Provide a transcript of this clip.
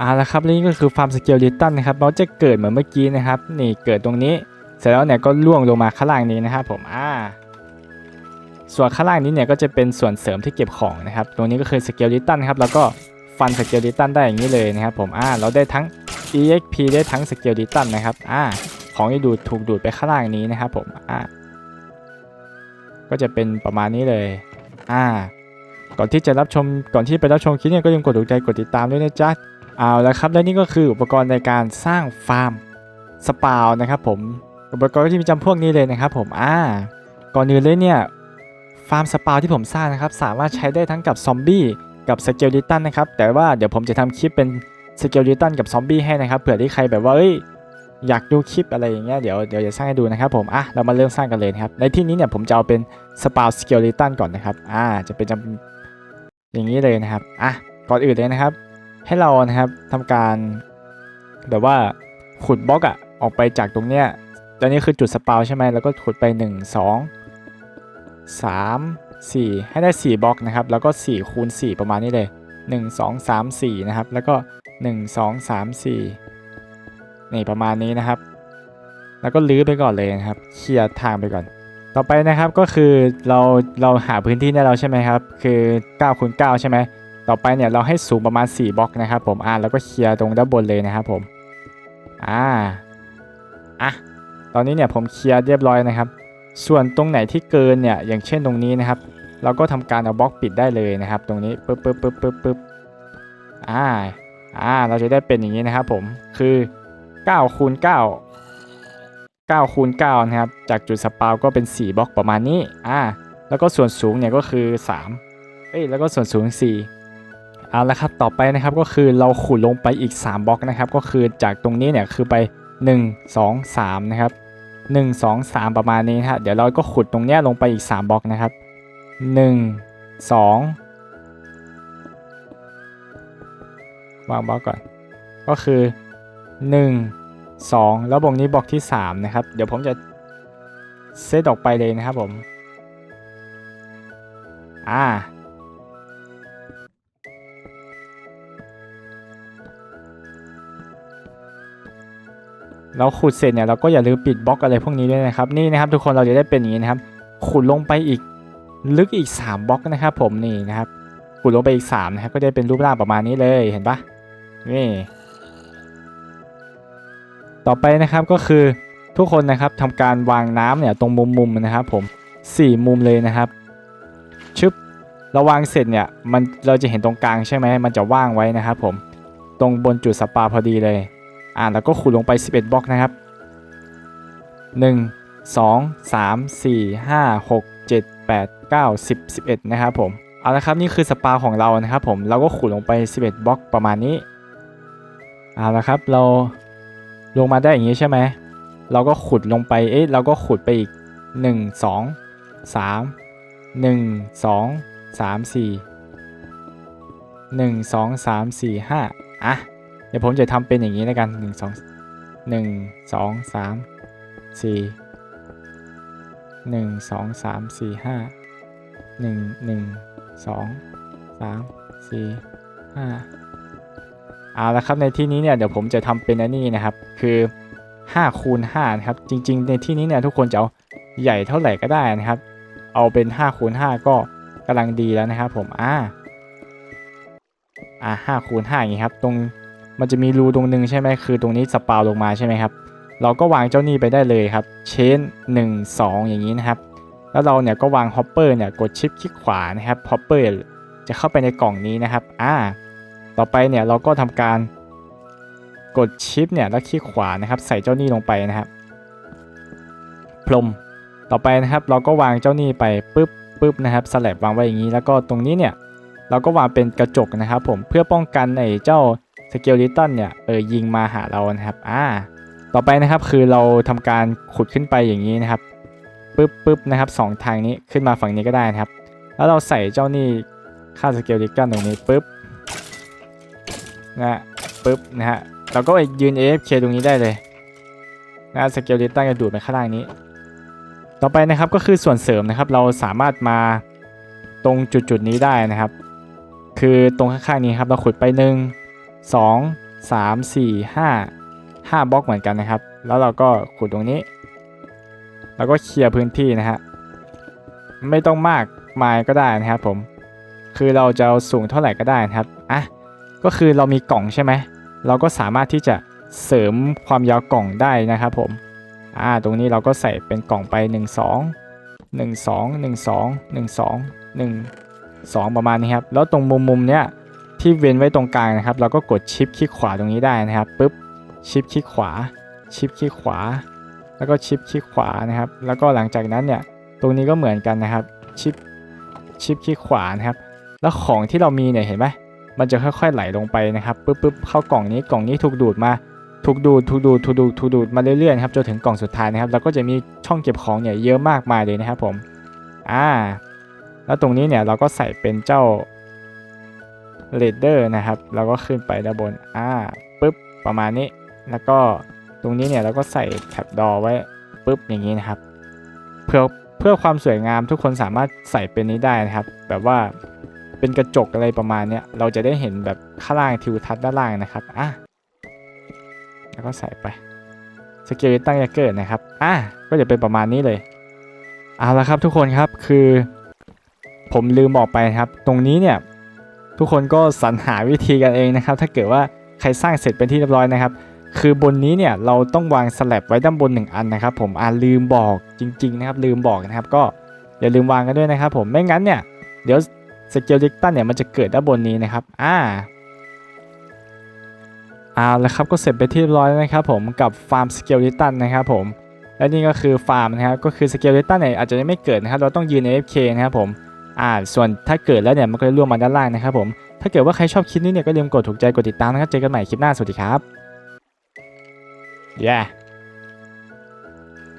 อ่าแล้วครับแล้วนี่ก็คือฟาร์มสเกลลิตันนะครับเราจะเกิดเหมือนเมื่อกี้นะครับ นี่เกิดตรงนี้ เสร็จแล้วเนี่ยก็ล่วงลงมาข้างล่างนี้นะครับผมอ่าส่วนข้างล่างนี้เนี่ยก็จะเป็นส่วนเสริมที่เก็บของนะครับ ตรงนี้ก็คือสเกลลิตันครับแล้วก็ฟันสเกลลิตันได้อย่างนี้เลยนะครับผมอ่าเราได้ทั้ง exp ได้ทั้งสเกลลิตันนะครับอ่าของที่ดูดถูกดูดไปข้างล่างนี้นะครับผมอ่าก็จะเป็นประมาณนี้เลยอ่าก่อนที่จะรับชมก่อนที่ไปรับชมคลิปเนี่ยก็อย่าลืมกดถูกใจกดติดตามด้วยนะจ๊ะ เอาละครับและนี่ก็คืออุปกรณ์ในการสร้างฟาร์มสปาวนะครับผมอุปกรณ์ก็จะมีจำพวกนี้เลยนะครับผมอ่าก่อนอื่นเลยเนี่ยฟาร์มสปาวที่ผมสร้างนะครับสามารถใช้ได้ทั้งกับซอมบี้กับสเกลลิตันนะครับแต่ว่าเดี๋ยวผมจะทำคลิปเป็นสเกลลิตันกับซอมบี้ให้นะครับเผื่อที่ใครแบบว่าเอ้ยอยากดูคลิปอะไรอย่างเงี้ยเดี๋ยวเดี๋ยวจะสร้างให้ดูนะครับผมอะเรามาเริ่มสร้างกันเลยนะครับในที่นี้เนี่ยผมจะเอาเป็นสปาวสเกลลิตันก่อนนะครับอ่าจะเป็นจำอย่างนี้เลยนะครับอะก่อนอื่นเลยนะครับ ให้เรานะครับทำการแบบว่าขุดบล็อกอะออกไปจากตรงเนี้ยตอนนี้คือจุดสปาวใช่ไหมแล้วก็ขุดไป 1 2 3 4 ให้ได้ 4 บล็อกนะครับ แล้วก็4คูณ4ประมาณนี้เลย 1 2 3 4 นะครับ แล้วก็ 1 2 3 4 นี่ประมาณนี้นะครับ แล้วก็ลื้อไปก่อนเลยนะครับ เคลียร์ทางไปก่อน ต่อไปนะครับก็คือเราเราหาพื้นที่ได้แล้วใช่ไหมครับ คือ9คูณ9ใช่ไหม ต่อไปเนี่ยเราให้สูงประมาณ 4บล็อกนะครับผมอ่าแล้วก็เคลียร์ตรงด้านบนเลยนะครับผมอ่าอะตอนนี้เนี่ยผมเคลียร์เรียบร้อยนะครับ ส่วนตรงไหนที่เกินเนี่ยอย่างเช่นตรงนี้นะครับ เราก็ทำการเอาบล็อกปิดได้เลยนะครับ ตรงนี้ปึ๊บปึ๊บปึ๊บปึ๊บปึ๊บอ่าอ่าเราจะได้เป็นอย่างนี้นะครับผมคือ9คูณ9 9คูณ9นะครับจากจุดสปาวก็เป็น 4บล็อกประมาณนี้อ่าแล้วก็ส่วนสูงเนี่ยก็คือ3เอ้ยแล้วก็ส่วนสูง 4 เอาละครับต่อไปนะครับก็คือเราขุดลงไปอีก 3บล็อกนะครับก็คือจากตรงนี้เนี่ยคือไป 1 2 3นะครับ1 2 3 ประมาณนี้ฮะเดี๋ยวเราก็ขุดตรงเนี้ยลงไปอีก 3บล็อกนะครับ 1 2 วางบล็อกก่อน ก็คือ 1 2 แล้วบล็อกนี้บล็อกที่ 3 นะครับ เดี๋ยวผมจะเซตออกไปเลยนะครับผม อ่า เราขุดเสร็จเนี่ยเราก็อย่าลืมปิดบล็อกอะไรพวกนี้ด้วยนะครับนี่นะครับทุกคนเราจะได้เป็นอย่างนี้นะครับขุดลงไปอีกลึกอีก 3บล็อกนะครับผมนี่นะครับขุดลงไปอีก3นะครับก็จะเป็นรูปร่างประมาณนี้เลยเห็นปะนี่ต่อไปนะครับก็คือทุกคนนะครับทำการวางน้ำเนี่ยตรงมุมมุมนะครับผม 4 มุมเลยนะครับชึบเราวางเสร็จเนี่ยมันเราจะเห็นตรงกลางใช่ไหมมันจะว่างไว้นะครับผมตรงบนจุดสปาพอดีเลย อ่าแล้วก็ขุดลงไป 11บล็อกนะครับ 1 2 3 4 5 6 7 8 9 10 11 นะครับผมเอาละครับนี่คือสปาของเรานะครับผมเราก็ขุดลงไป 11บล็อกประมาณนี้เอาละครับเราลงมาได้อย่างนี้ใช่ไหมเราก็ขุดลงไปเอ๊ะเราก็ขุดไปอีก 1 2 3 1 2 3 4 1 2 3 4 5อะ เดี๋ยวผมจะทำเป็นอย่างนี้แล้วกันหนึ่งสองหนึ่งสองสามสี่หนึ่งสองสามสี่ห้าหนึ่งหนึ่งสองสามสี่ห้าเอาละครับในที่นี้เนี่ยเดี๋ยวผมจะทำเป็นอันนี้นะครับ คือ5คูณ5นะครับ จริง ๆ ในที่นี้เนี่ยทุกคนจะเอาใหญ่เท่าไหร่ก็ได้นะครับ เอาเป็น5คูณ5ก็กำลังดีแล้วนะครับผมอ่าอ่า5คูณ5อย่างนี้ครับ ตรง มันจะมีรูตรงนึงใช่ไหมคือตรงนี้สปาวลงมาใช่ไหมครับ เราก็วางเจ้านี่ไปได้เลยครับ เชนหนึ่งสองอย่างนี้นะครับ แล้วเราเนี่ยก็วางฮอปเปอร์เนี่ยกดชิปคลิกขวานะครับฮอปเปอร์จะเข้าไปในกล่องนี้นะครับ อ่า ต่อไปเนี่ยเราก็ทำการกดชิปเนี่ยแล้วคลิกขวานะครับ ใส่เจ้านี่ลงไปนะครับ พรม ต่อไปนะครับ เราก็วางเจ้านี่ไปปึ๊บปึ๊บนะครับสลับวางไว้อย่างนี้ แล้วก็ตรงนี้เนี่ยเราก็วางเป็นกระจกนะครับ ผมเพื่อป้องกันไอ้เจ้า สเกลลิตันเนี่ยเออยิงมาหาเรานะครับอ่าต่อไปนะครับคือเราทำการขุดขึ้นไปอย่างนี้นะครับปึ๊บปึ๊บนะครับสองทางนี้ขึ้นมาฝั่งนี้ก็ได้นะครับ แล้วเราใส่เจ้านี่ค่าสเกลลิตันตรงนี้ปึ๊บนะปึ๊บนะฮะเราก็ไปยืน AFK ตรงนี้ได้เลยนะสเกลลิตันจะดูดไปข้างล่างนี้ ต่อไปนะครับก็คือส่วนเสริมนะครับ เราสามารถมาตรงจุดจุดๆนี้ได้นะครับ คือตรงข้างๆนี้ครับเราขุดไปหนึ่ง 2 3 4 5 5บล็อกเหมือนกันนะครับ แล้วเราก็ขุดตรงนี้ แล้วก็เคลียร์พื้นที่นะฮะ ไม่ต้องมากมายก็ได้นะครับผม คือเราจะเอาสูงเท่าไหร่ก็ได้นะครับ อะ ก็คือเรามีกล่องใช่ไหม เราก็สามารถที่จะเสริมความยาวกล่องได้นะครับผม อ่า ตรงนี้เราก็ใส่เป็นกล่องไป 1 2 1 2 1 2 1 2 1 2 ประมาณนี้ครับ แล้วตรงมุมมุมเนี้ย ที่เว้นไว้ตรงกลางนะครับ เราก็กดชิปคลิกขวาตรงนี้ได้นะครับปุ๊บชิปคลิกขวา ชิปคลิกขวา แล้วก็ชิปคลิกขวานะครับ แล้วก็หลังจากนั้นเนี่ยตรงนี้ก็เหมือนกันนะครับชิปชิปคลิกขวานะครับ แล้วของที่เรามีเนี่ยเห็นไหมมันจะค่อยๆไหลลงไปนะครับปุ๊บปุ๊บเข้ากล่องนี้กล่องนี้ถูกดูดมาถูกดูดถูกดูดถูกดูดถูกดูดมาเรื่อยๆครับจนถึงกล่องสุดท้ายนะครับแล้วก็จะมีช่องเก็บของเนี่ยเยอะมากมายเลยนะครับผมอ่าแล้วตรงนี้เนี่ยเราก็ใส่เป็นเจ้า เรดเดอร์นะครับ เราก็ขึ้นไปด้านบนอ่าปุ๊บประมาณนี้ แล้วก็ตรงนี้เนี่ยเราก็ใส่แท็บดอไว้ปุ๊บอย่างนี้นะครับ เพื่อเพื่อความสวยงามทุกคนสามารถใส่เป็นนี้ได้นะครับ แบบว่าเป็นกระจกอะไรประมาณเนี้ยเราจะได้เห็นแบบข้างล่างทิวทัศน์ด้านล่างนะครับอะแล้วก็ใส่ไปสเกลตั้งยาเกิดนะครับอะก็จะเป็นประมาณนี้เลยเอาละครับทุกคนครับคือ ผมลืมบอกไปครับ ตรงนี้เนี่ย ทุกคนก็สรรหาวิธีกันเองนะครับ ถ้าเกิดว่าใครสร้างเสร็จเป็นที่เรียบร้อยนะครับ คือบนนี้เนี่ยเราต้องวางสแลับไว้ด้านบน 1 อันนะครับ ผมอ่าลืมบอกจริง ๆ นะครับ ลืมบอกนะครับ ก็อย่าลืมวางกันด้วยนะครับ ผมไม่งั้นเนี่ยเดี๋ยวสเกลลิกตันเนี่ยมันจะเกิดด้านบนนี้นะครับอ่าเอาละครับก็เสร็จไปที่เรียบร้อยนะครับผมกับฟาร์มสเกลลิตันนะครับผมและนี่ก็คือฟาร์มนะครับก็คือสเกลลิตันเนี่ยอาจจะยังไม่เกิดนะครับเราต้องยืน AFK นะครับผม อ่าส่วนถ้าเกิดแล้วเนี่ยมันก็จะร่วงมาด้านล่างนะครับผมถ้าเกิดว่าใครชอบคลิปนี้เนี่ยก็อย่าลืมกดถูกใจกดติดตามนะครับเจอกันใหม่คลิปหน้าสวัสดีครับ Yeah